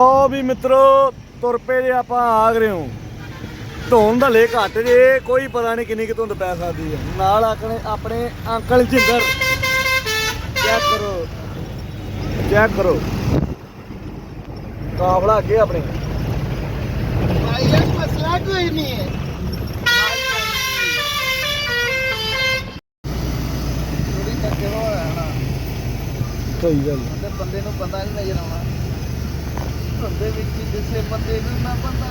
ਉਹ ਵੀ ਮਿੱਤਰੋ ਤੁਰ ਪਏ ਜੇ ਆਪਾਂ ਆ ਗਏ ਹਾਂ। ਧੁੰਦ ਹਲੇ ਘੱਟ ਜੇ ਕੋਈ ਪਤਾ ਨਹੀਂ ਕਿੰਨੀ ਕਿ ਧੁੰਦ ਪੈ ਸਕਦੀ ਹੈ। ਨਾਲ ਆਕਣੇ ਆਪਣੇ ਅੰਕਲ ਜਿੰਦਰ। ਚੈੱਕ ਕਰੋ। ਚੈੱਕ ਕਰੋ। ਕਾਫਲਾ ਅੱਗੇ ਆਪਣੇ। ਭਾਈ ਇਹ ਮਸਲਾ ਕੋਈ ਨਹੀਂ ਹੈ। ਥੋੜੀ ਤੱਕੇ ਹੋ। ਰਹਾ ਨਾ ਸਹੀ ਗੱਲ ਬੰਦੇ ਨੂੰ ਪਤਾ ਨਹੀਂ ਨਜ਼ਰ ਆਉਣਾ। ਬੰਦੇ ਵਿੱਚ ਹੀ ਬੰਦੇ ਨੂੰ ਨਾ ਪਤਾ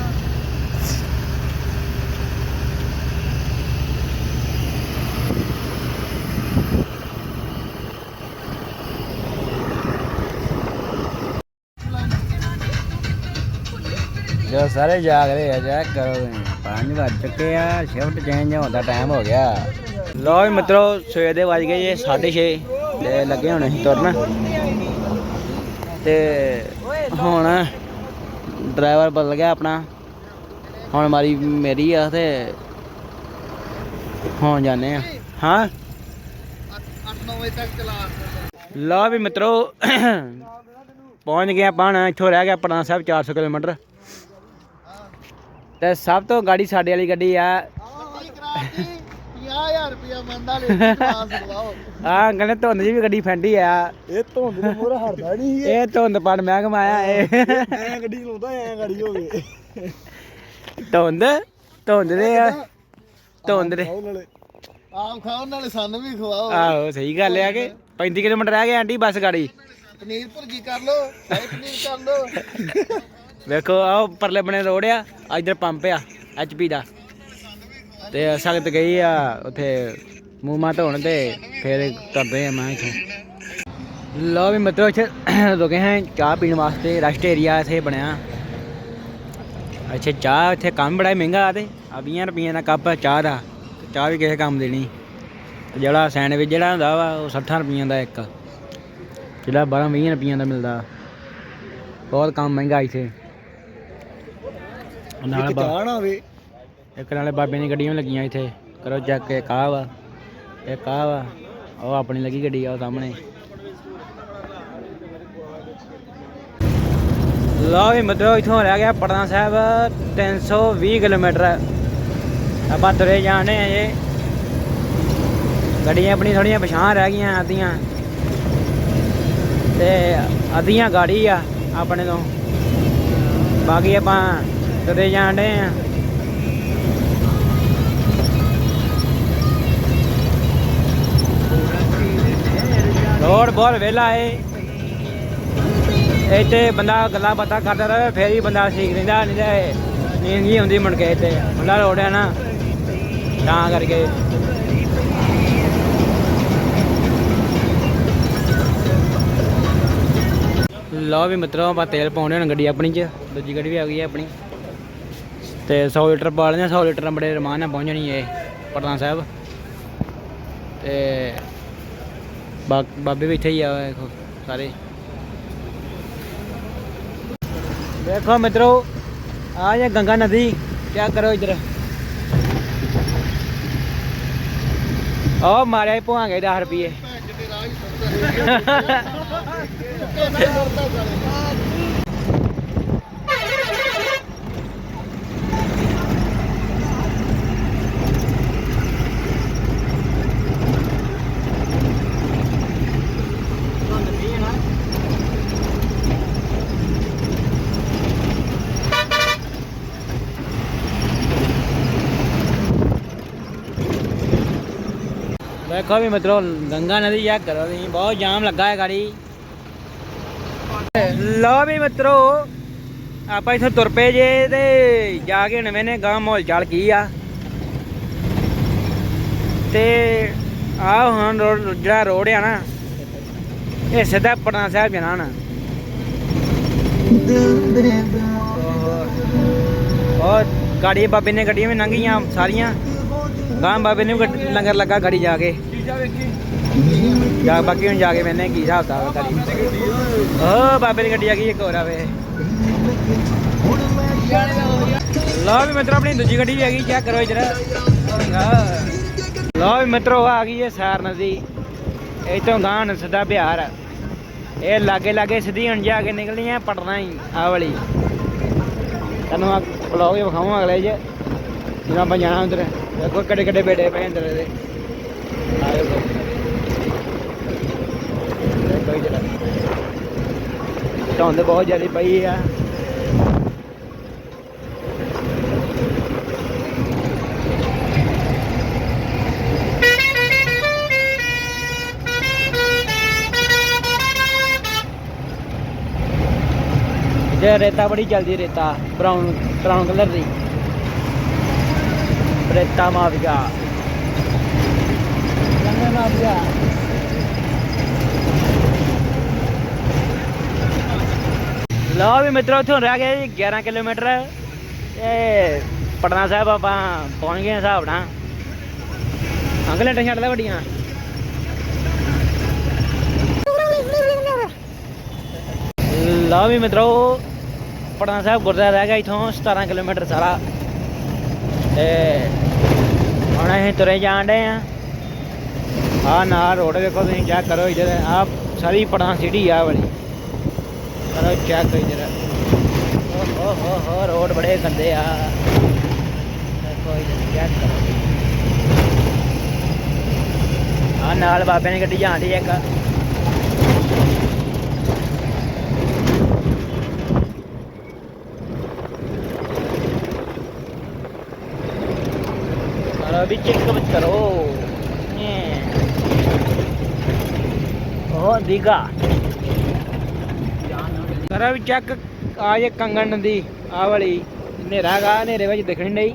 ਜੋ ਸਾਰੇ ਜਾਗ ਰਹੇ ਆ ਚੈੱਕ ਕਰੋ ਤੁਸੀਂ। 5 ਵੱਜ ਚੁੱਕੇ ਆ ਸ਼ਿਫਟ ਚੇਂਜ ਹੋਣ ਦਾ ਟਾਈਮ ਹੋ ਗਿਆ। ਲੋ ਵੀ ਮਿੱਤਰੋ, ਸਵੇਰ ਦੇ ਵੱਜ ਗਏ ਜੇ 6:30 ਤੇ ਲੱਗੇ ਹੋਣੇ ਸੀ ਤੁਰਨ। ਤੇ ਹੁਣ ਡਰਾਈਵਰ ਬਦਲ ਗਿਆ ਆਪਣਾ। ਹੁਣ ਮਾਰੀ ਮੇਰੀ ਆ ਤੇ ਹੁਣ ਜਾਂਦੇ ਆ। ਹਾਂ? 8-9 ਵਜੇ ਤੱਕ ਚਲਾ ਲੋ ਵੀ ਮਿੱਤਰੋ, ਪਹੁੰਚ ਗਿਆ ਆਪਾਂ ਇੱਥੋਂ ਰਹਿ ਗਿਆ ਪਟਨਾ ਸਾਹਿਬ 400 ਕਿਲੋਮੀਟਰ। ਤੇ ਸਭ ਤੋਂ ਗਾੜੀ ਸਾਡੇ ਵਾਲੀ ਗੱਡੀ ਆ ਪੱਟੀ ਕਰਾ ਕੇ 50000 ਰੁਪਇਆ ਮੰਦਾ ਲੈ ਕਲਾਸ ਲਵਾਓ ਆ ਕਹਿੰਦੇ ਧੁੰਦ ਜੀ ਵੀ ਗੱਡੀ ਫੈਂਡੀ ਆ। ਇਹ ਧੁੰਦ ਦੇ ਮੋਰ ਹਰਦਾ ਨਹੀਂ ਇਹ ਧੁੰਦ ਪੜ ਮੈਂ ਕਮਾਇਆ ਇਹ। ਐ ਗੱਡੀ ਚਲਾਉਂਦਾ ਐ ਗਾੜੀ ਹੋ ਗਈ ਧੁੰਦ ਧੁੰਦ ਦੇ ਆ। ਧੁੰਦ ਦੇ। ਆਪ ਖਾਓ ਨਾਲੇ ਸਾਨੂੰ ਵੀ ਖਵਾਓ। ਆਹੋ ਸਹੀ ਗੱਲ ਆ ਕਿ 35 ਕਿਲੋਮੀਟਰ ਰਹਿ ਗਏ ਆਂਟੀ ਬੱਸ ਗਾੜੀ। ਪਨੀਰ ਭੁਰਜੀ ਕਰ ਲੋ ਪਨੀਰ ਕਰ ਲੋ ਵੇਖੋ ਆਹ ਪਰਲੇ ਬਣੇ ਰੋਡ ਆ ਆ ਇੱਧਰ ਪੰਪ ਆ ਐਚਪੀ ਦਾ। ਤੇ ਸਖਤ ਗਈ ਆ ਉੱਥੇ ਮੂੰਹ ਮਾ ਧੋਣ ਤੇ ਫੇਰ ਕਰਦੇ ਆ ਮੈਂ ਇੱਥੋਂ। ਲੋ ਵੀ ਮਿੱਤਰੋ, ਇੱਥੇ ਰੁਕੇ ਹਾਂ ਚਾਹ ਪੀਣ ਵਾਸਤੇ, ਰੈਸਟ ਏਰੀਆ ਇੱਥੇ ਬਣਿਆ। ਅੱਛਾ ਚਾਹ, ਇੱਥੇ ਕੰਮ ਬੜਾ ਮਹਿੰਗਾ ਆ ਤੇ। ਆ 20 ਰੁਪਈਆਂ ਦਾ ਕੱਪ ਚਾਹ ਦਾ ਚਾਹ ਵੀ ਕਿਸੇ ਕੰਮ ਦੇਣੀ। ਜਿਹੜਾ ਸੈਂਡਵਿਚ ਜਿਹੜਾ ਹੁੰਦਾ ਵਾ, ਉਹ 60 ਰੁਪਈਆਂ ਦਾ ਇੱਕ। ਜਿਹੜਾ 12 20 ਰੁਪਈਆਂ ਦਾ ਮਿਲਦਾ। ਬਹੁਤ ਕੰਮ ਮਹਿੰਗਾ ਇੱਥੇ। ਨਾਲ ਚਾਹ ਨਾ ਹੋਵੇ। ਇੱਕ ਨਾਲੇ ਬਾਬੇ ਦੀਆਂ ਗੱਡੀਆਂ ਵੀ ਲੱਗੀਆਂ ਇੱਥੇ। ਕਰੋ ਚੈੱਕ ਇੱਕ ਆਹ ਵਾ, ਇੱਕ ਆਹ ਵਾ, ਉਹ ਆਪਣੀ ਲੱਗੀ ਗੱਡੀ ਆ ਉਹ ਸਾਹਮਣੇ। ਲਓ ਵੀ ਮਤਲਬ ਇਥੋਂ ਰਹਿ ਗਿਆ ਪਟਨਾ ਸਾਹਿਬ 320 ਕਿਲੋਮੀਟਰ। ਆਪਾਂ ਤੁਰੇ ਜਾਣੇ ਆ ਜੇ ਗੱਡੀਆਂ ਆਪਣੀ ਥੋੜੀਆਂ ਪਛਾਣ ਰਹਿ ਗਈਆਂ ਅੱਧੀਆਂ। ਤੇ ਅੱਧੀਆਂ ਗਾੜੀ ਆ ਆਪਣੇ ਤੋਂ। ਬਾਕੀ ਆਪਾਂ ਤੁਰੇ ਜਾਣੇ ਆ। ਰੋਡ ਬਹੁਤ ਵਿਹਲਾ ਏ। ਇੱਥੇ ਬੰਦਾ ਗੱਲਾਂ ਬਾਤਾਂ ਕਰਦਾ ਰਹੇ, ਫੇਰ ਹੀ ਬੰਦਾ ਠੀਕ ਰਹਿੰਦਾ, ਨਹੀਂ ਤਾਂ ਨੀਂਦ ਜੀ ਹੁੰਦੀ ਮੁੜ ਕੇ ਇੱਥੇ। ਖੁੱਲਾ ਰੋਡ ਹੈ ਨਾ, ਤਾਂ ਕਰਕੇ। ਲਓ ਵੀ ਮਿੱਤਰੋ, ਆਪਾਂ ਤੇਲ ਪਾਉਣੇ ਹੁਣ ਗੱਡੀ ਆਪਣੀ ਚ, ਦੂਜੀ ਗੱਡੀ ਵੀ ਆ ਗਈ ਹੈ ਆਪਣੀ। ਤੇ 100 ਲੀਟਰ ਪਾ ਲੈਣੇ 100 ਲੀਟਰ ਬੜੇ ਰਮਾਨ ਨਾਲ ਪਹੁੰਚਣੀ ਏ ਪਟਨਾ ਸਾਹਿਬ। ਤੇ ਬਾਬੇ ਇੱਥੇ ਹੀ ਆ ਵੇਖੋ ਸਾਰੇ। ਦੇਖੋ ਮਿੱਤਰੋ ਆ ਜੇ ਗੰਗਾ ਨਦੀ ਕਿਆ ਕਰੋ ਇਧਰ? ਉਹ ਮਾਰਿਆ ਹੀ ਭਵਾਂਗੇ 10 ਰੁਪਏ ਭੈਣ ਜਿਹੜੇ ਰਾਹ ਹੀ ਸੁਣਦਾ ਵੇਖੋ ਵੀ ਮਿੱਤਰੋ, ਗੰਗਾ ਨਦੀ ਚੈੱਕ ਕਰੋ ਤੁਸੀਂ ਬਹੁਤ ਜਾਮ ਲੱਗਾ ਹੈ ਗਾੜੀ। ਲਓ ਵੀ ਮਿੱਤਰੋ, ਆਪਾਂ ਇੱਥੋਂ ਤੁਰ ਪਏ ਜੇ ਤੇ ਜਾ ਕੇ ਨਵੇਂ ਨੇ ਗਾਂ ਮਾਹੌਲ ਚਾਲ ਕੀ ਆ। ਤੇ ਆ ਹੁਣ ਜਿਹੜਾ ਰੋਡ ਆ ਨਾ, ਇਹ ਸਿੱਧਾ ਪਟਨਾ ਸਾਹਿਬ ਜਾਣਾ ਨਾ ਉਹ ਗਾੜੀ ਬਾਬੇ ਨੇ ਗੱਡੀਆਂ ਵੀ ਲੰਘੀਆਂ, ਸਾਰੀਆਂ। ਗਾਂ ਬਾਬੇ ਨੇ ਵੀ ਲੰਗਰ ਲੱਗਾ ਗਾੜੀ ਜਾ ਕੇ। ਜਾ ਬਾਕੀ ਹੁਣ ਜਾ ਕੇ ਮੈਨੇ ਕੀ ਹਿਸਾਬ ਦਾ ਗਾੜੀ। ਓ ਬਾਬੇ ਦੀ ਗੱਡੀ ਆ ਗਈ, ਇੱਕ ਹੋਰ ਆਵੇ। ਲਓ ਵੀ ਮਿੱਤਰੋ, ਆਪਣੀ ਦੂਜੀ ਗੱਡੀ ਵੀ ਆ ਗਈ ਚੈੱਕ ਕਰੋ ਇਧਰ। ਲਓ ਵੀ ਮਿੱਤਰੋ ਆ ਗਈ ਹੈ ਸਾਰ ਨਦੀ। ਇਤੋਂ ਗਾਂ ਨੂੰ ਸਿੱਧਾ ਬਿਹਾਰ। ਇਹ ਲਾਗੇ ਲਾਗੇ ਸਿੱਧੀ ਹੁਣ ਜਾ ਕੇ ਹੈ ਪਟਨਾ ਹੀ ਆ ਵਾਲੀ। ਤੁਹਾਨੂੰ ਆ ਬਲੌਗ ਵਿਖਾਵਾਂ ਅਗਲੇ ਚ। ਜਦੋਂ ਆਪਾਂ ਜਾਣਾ ਉਧਰ ਦੇਖੋ ਕਿੱਡੇ ਕਿੱਡੇ ਬੇੜੇ ਪਏ ਅੰਦਰ ਇਹਦੇ। ਆ ਦੇਖੋ ਜਰਾ। ਧੁੰਦ ਬਹੁਤ ਜ਼ਿਆਦਾ ਪਈ ਆ। ਜੇ ਰੇਤਾ ਬੜੀ ਜਲਦੀ ਰੇਤਾ। ਬਰਾਊਨ ਬਰਾਊਨ ਕਲਰ ਦੀ। ਰੇਤਾ ਮਾਫੀਆ ਰੰਗਾ ਮਾਫੀਆ ਲਓ ਵੀ ਮਿੱਤਰੋ ਇੱਥੋਂ ਰਹਿ ਗਏ ਜੀ 11 ਕਿਲੋਮੀਟਰ। ਤੇ ਪਟਨਾ ਸਾਹਿਬ ਆਪਾਂ ਪਹੁੰਚ ਗਏ ਹਿਸਾਬ ਨਾਲ। ਅੰਗਲੇ ਟੈਂ ਛੱਡ ਲੈ ਵੱਡੀਆਂ। ਲਓ ਵੀ ਮਿੱਤਰੋ ਪਟਨਾ ਸਾਹਿਬ ਗੁਰਦੁਆਰਾ ਰਹਿ ਗਿਆ ਇਥੋਂ 17 ਕਿਲੋਮੀਟਰ ਸਾਰਾ। ਤੇ ਹੁਣ ਅਸੀਂ ਤੁਰੇ ਜਾਣ ਡੇ ਆ। ਆ ਨਾਲ ਰੋਡ ਦੇਖੋ ਤੁਸੀਂ ਚੈੱਕ ਕਰੋ ਇਧਰ। ਆ ਸਾਰੀ ਪੜਾਂ ਸਿਟੀ ਆ ਵਾਲੀ। ਕਰੋ ਚੈੱਕ ਇਧਰ। ਓ ਹੋ ਹੋ ਰੋਡ ਬੜੇ ਗੰਦੇ ਆ। ਦੇਖੋ ਇਧਰ ਚੈੱਕ ਕਰੋ। ਆ ਨਾਲ ਬਾਬੇ ਨੇ ਗੱਡੀ ਜਾਂਦੀ ਇੱਕ। ਕਰੋ ਵੀ ਚੈੱਕ ਮਤ ਕਰੋ। ਉਹ ਦੀਗਾ। ਕਰੋ ਵੀ ਚੈੱਕ ਆ ਇਹ ਕੰਗਣ ਦੀ ਆ ਵਾਲੀ। ਹਨੇਰਾ ਗਾ ਹਨੇਰੇ ਵਿੱਚ ਦਿਖਣੀ ਨਹੀਂ।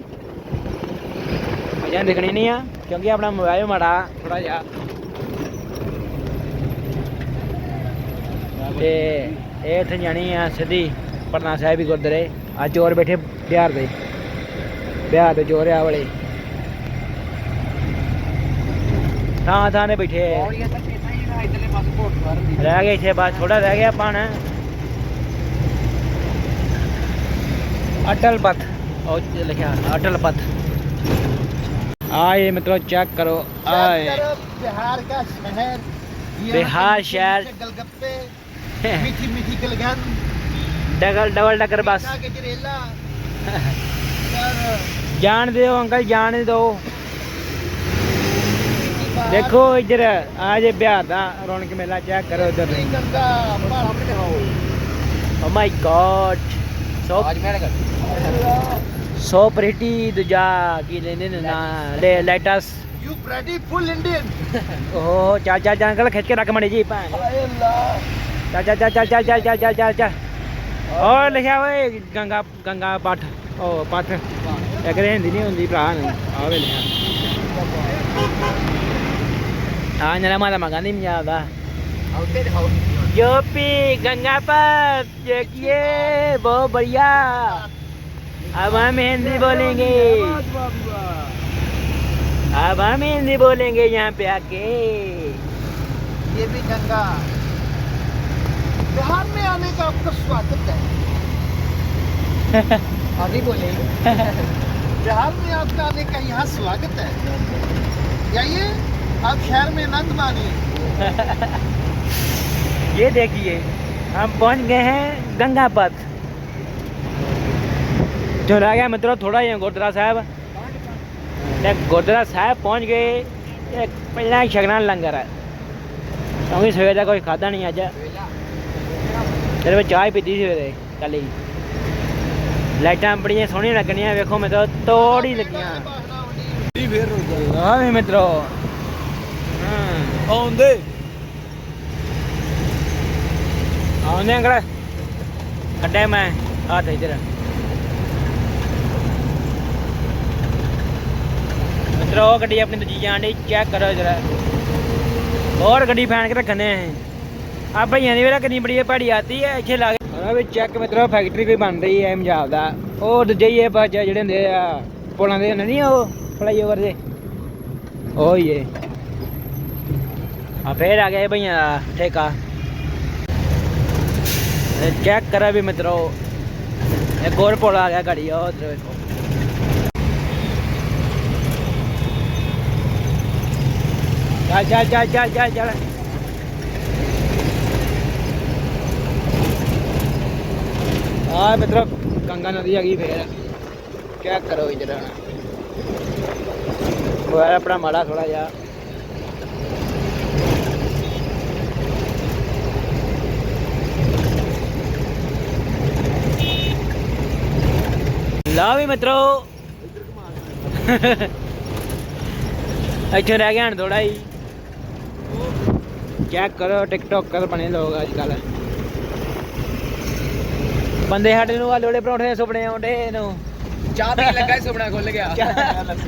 ਅਜਾਂ ਦਿਖਣੀ ਨਹੀਂ ਆ, ਕਿਉਂਕਿ ਆਪਣਾ ਮੋਬਾਈਲ ਮਾੜਾ ਥੋੜਾ ਜਿਹਾ। ਤੇ ਇਹ ਇੱਥੇ ਜਾਣੀ ਆ ਸਿੱਧੀ ਪਟਨਾ ਸਾਹਿਬ ਹੀ ਗੁਰਦੁਆਰੇ। ਆ ਚੋਰ ਬੈਠੇ ਬਿਹਾਰ ਦੇ। ਬਿਹਾਰ ਦੇ ਚੋਰ ਆ ਵਾਲੇ। ਥਾਂ ਥਾਂ ਨੇ ਬੈਠੇ ਰਹਿ ਗਏ ਇੱਥੇ ਬਸ ਥੋੜਾ ਰਹਿ ਗਿਆ ਪਾਣ ਅਟਲ ਪਥ ਉਹ ਲਿਖਿਆ ਅਟਲ ਪਥ آئے مطلب چیک کرو آئے بہار کا شہر بہار شہر گلگپے میٹھی میٹھی گلگن ڈبل ڈبل ڈکر بس جان دو انکل جان دو ਦੇਖੋ ਇੱਧਰ ਆ ਜੇ ਬਿਹਾਰ ਦਾ ਰੌਣਕ ਮੇਲਾ ਚੈੱਕ ਕਰੋ ਇੱਧਰ। ਓ ਮਾਈ ਗॉड ਸੋ ਪ੍ਰੀਟੀ ਦੁਜਾ ਕੀ ਲੈਨੇ ਨਾ ਲੈ let us you pretty full Indian ਓ ਚਾ ਚਾ ਚਾ ਅੰਕਲ ਖਿੱਚ ਕੇ ਰੱਖ ਮੜੇ ਜੀ ਭਾਂ ਚਾ ਚਾ ਚਾ ਚਾ ਚਾ ਚਾ ਚਾ ਚਾ ਚਾ ਚਾ ਓ ਲਿਖਿਆ ਓਏ ਗੰਗਾ ਗੰਗਾ ਪਾਠ। ਓ ਪਾਠ। ਇਹ ਕਰੇ ਹਿੰਦੀ ਨਹੀਂ ਹੁੰਦੀ ਭਰਾ। ਨੂੰ ਲਿਖਿਆ Ah, nyala mana maganim ya, Bah. Outfit how is your? Yopi, gangapat. Ye ye, bo badhiya. Ab hum hindi bolenge. Ab hum hindi bolenge yahan pe aake. Ye bhi ganga. Bihar mein aane ka aapka swagat hai. Abhi bolenge. Bihar mein aapka aane ka yahan swagat hai. Yaiye yeah. اب شہر میں نند مانی یہ دیکھیے ہم پہنچ گئے ہیں گنگا پت جو رہ گیا مطلب تھوڑا ہی گودرا صاحب۔ گودرا صاحب پہنچ گئے پہلا شگنان لنگر ہے۔ کیونکہ سویرے کوئی کھادا نہیں اج میں چائے پیتی سویرے کل ہی۔ ਲਾਈਟਾਂ ਬੜੀਆਂ ਸੋਹਣੀਆਂ ਲੱਗਣੀਆਂ ਵੇਖੋ ਮੈਂ ਤਾਂ ਤੋੜੀ ਲੱਗੀਆਂ ਜੀ ਫੇਰ ਆਉਂਦੇ। ਆਉਂਦੇ ਅੰਕਲ। ਕੱਢਿਆ ਮੈਂ, ਆ ਤੇ ਇਧਰ। ਮਿੱਤਰੋ ਗੱਡੀ ਆਪਣੀ ਦੂਜੀ ਜਾਣ ਦੀ ਚੈੱਕ ਕਰੋ ਜਰਾ। ਹੋਰ ਗੱਡੀ ਫੈਨ ਕੇ ਰੱਖਣੇ ਆ ਭਈਆਂ ਦੀ ਵੇਲਾ ਕਿੰਨੀ ਬੜੀ ਭੜੀ ਆਤੀ ਹੈ ਇੱਥੇ ਲਾ ਕੇ। ਉਹਨਾਂ ਚੈੱਕ ਮਿੱਤਰੋ ਫੈਕਟਰੀ ਕੋਈ ਬਣ ਰਹੀ ਹੈ ਪੰਜਾਬ ਦਾ। ਉਹ ਦੂਜੇ ਹੀ ਇਹ ਬਾਜ ਜਿਹੜੇ ਹੁੰਦੇ ਆ, ਪੁਲਾਂ ਦੇ ਹੁੰਦੇ ਨਹੀਂ ਉਹ ਫਲਾਈਓਵਰ ਦੇ। ਉਹ ਹੀ ਇਹ। ਆ ਫੇਰ ਆ ਗਿਆ ਭਈਆ ਦਾ ਠੇਕਾ ਚੈੱਕ ਕਰਾ ਵੀ ਮਿੱਤਰੋ ਇੱਕ ਹੋਰ ਪੁਲ ਆ ਗਿਆ ਘੜੀ ਉਹ ਉਧਰ ਵੇਖੋ। ਚੱਲ ਚੱਲ ਚੱਲ ਚੱਲ ਚੱਲ ਚੱਲ। ਆ ਮਿੱਤਰੋ, ਗੰਗਾ ਨਦੀ ਆ ਗਈ ਫੇਰ। ਚੈੱਕ ਕਰੋ ਇਧਰ ਹੁਣ ਵਾਰ ਆਪਣਾ ਮਾੜਾ ਥੋੜਾ ਜਿਹਾ। ਲਾ ਵੀ ਮਿੱਤਰੋ। ਇੱਥੇ ਰਹਿ ਗਿਆ ਹਣ ਥੋੜਾ ਹੀ। ਚੈੱਕ ਕਰੋ ਟਿਕਟੋਕਰ ਬਣੇ ਲੋਕ ਅੱਜ ਕੱਲ ਬੰਦੇ ਸਾਡੇ ਨੂੰ ਆਲੂ ਵਾਲੇ ਪਰੌਂਠੇ ਦੇ ਸੁਪਨੇ ਆਉਂਦੇ ਨੂੰ ਚਾਹ ਪੀਣ ਲੱਗਾ ਸੁਪਨਾ ਖੁੱਲ ਗਿਆ।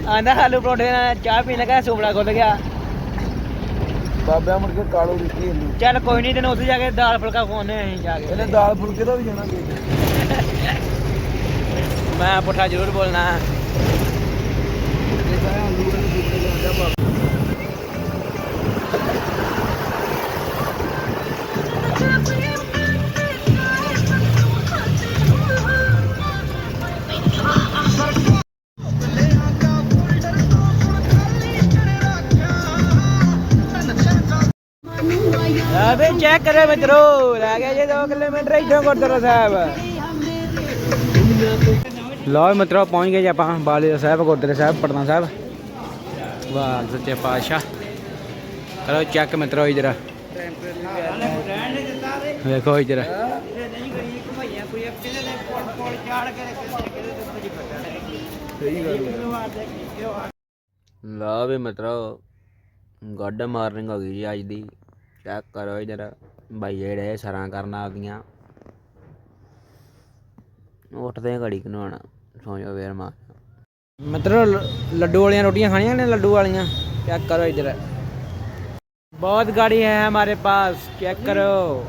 ਆਂਦਾ ਆਲੂ ਪਰੌਂਠੇ ਨਾਲ ਚਾਹ ਪੀਣ ਲੱਗਾ ਸੁਪਨਾ ਖੁੱਲ ਗਿਆ। ਬਾਬਿਆਂ ਮੁੜ ਕੇ ਕਾਲੂ ਦਿੱਤੀ ਇਹਨੂੰ। ਚੱਲ ਕੋਈ ਨਹੀਂ ਤੈਨੂੰ ਉੱਥੇ ਜਾ ਕੇ ਦਾਲ ਫੁਲਕਾ ਖਵਾਉਣੇ ਅਸੀਂ ਜਾ ਕੇ। ਇਹਨੇ ਦਾਲ ਫੁਲਕੇ ਦਾ ਵੀ ਜਾਣਾ ਦੇ ਮੈਂ ਪੁੱਠਾ ਜ਼ਰੂਰ ਬੋਲਣਾ ਆ ਵੇ ਚੈੱਕ ਕਰੇ ਮਿੱਤਰੋ ਰਹਿ ਗਿਆ ਜੇ 2 ਕਿਲੋਮੀਟਰ ਇੱਥੋਂ ਗੁਰਦੁਆਰਾ ਸਾਹਿਬ ਲਓ ਮਿੱਤਰੋ, ਪਹੁੰਚ ਗਏ ਜੀ ਆਪਾਂ, ਬਾਲੇ ਸਾਹਿਬ, ਗੁਰਦੁਆਰਾ ਸਾਹਿਬ, ਪਟਨਾ ਸਾਹਿਬ। ਵਾਹ, ਸੱਚੇ ਪਾਤਸ਼ਾਹ। ਕਰੋ ਚੈੱਕ ਮਿੱਤਰੋ ਇਧਰ। ਵੇਖੋ ਇਧਰ। ਲਓ ਵੀ ਮਿੱਤਰੋ ਗੁੱਡ ਮਾਰਨਿੰਗ ਹੋ ਗਈ ਜੀ ਅੱਜ ਦੀ। ਚੈੱਕ ਕਰੋ ਇਧਰ। ਬਾਈ ਜਿਹੜੇ ਸਰਾਂ ਕਰਨ ਆਪਦੀਆਂ ਉੱਠਦੇ ਘੜੀ ਕਨਵਾਣਾ ਸਮਝੋ ਵੀਰ ਮਾਂ ਮਿੱਤਰੋ ਲੱਡੂ ਵਾਲੀਆਂ ਰੋਟੀਆਂ ਖਾਣੀਆਂ ਨੇ ਲੱਡੂ ਵਾਲੀਆਂ? ਚੈੱਕ ਕਰੋ ਇਧਰ? ਬਹੁਤ ਗਾੜੀ ਹੈ ਹਮਾਰੇ ਪਾਸ ਚੈੱਕ ਕਰੋ?